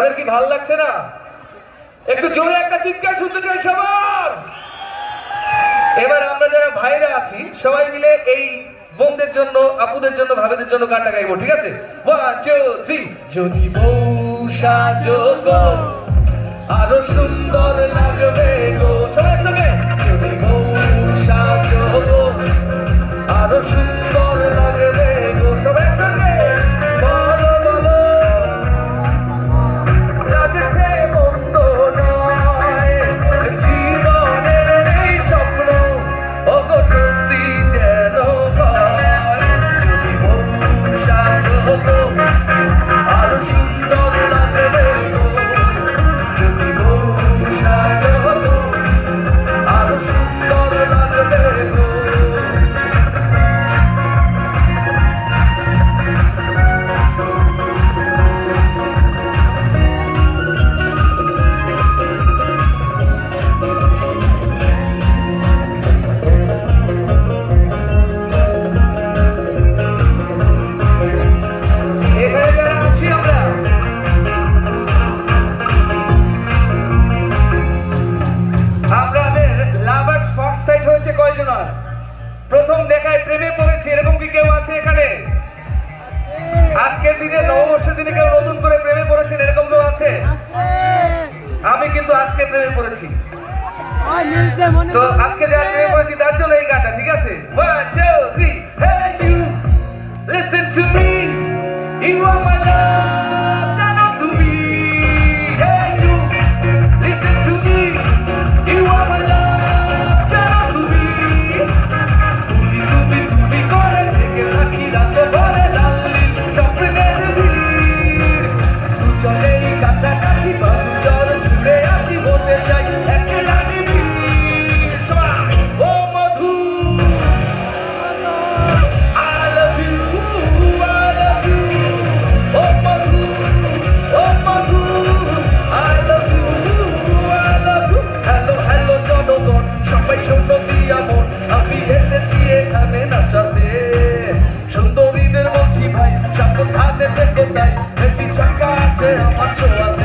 তাদের কি ভালো লাগছে না? একটু জোরে একটা চিৎকার শুনতে চাই সবার। এবার আমরা যারা ভাইরা আছি, সবাই মিলে এই বোনদের জন্য, আপুদের জন্য, ভাবিদের জন্য গানটা গাইবো, ঠিক আছে? ওয়ান টু থ্রি যদি বউ আরও সুন্দর লাগবে গো। সবাই একসঙ্গে। যদি বউ গো আরও সুন্দর লাগবে গো। সবাই একসঙ্গে। হয়েছে কয়জন প্রথম দেখায় প্রেমে পড়েছি এরকম কি কেউ আছে এখানে? আজকের দিনে নববর্ষের দিনে কেউ নতুন করে প্রেমে পড়েছেন এরকম কেউ আছে? আমি কিন্তু আজকে প্রেমে পড়েছি। তো আজকে যারা প্রেমে পড়েছি তার জন্য এই গানটা ঠিক আছে? ওয়ান টু থ্রি ভাই, থাকে থেকো তাই, একটি চাকা আছে আমার ছোট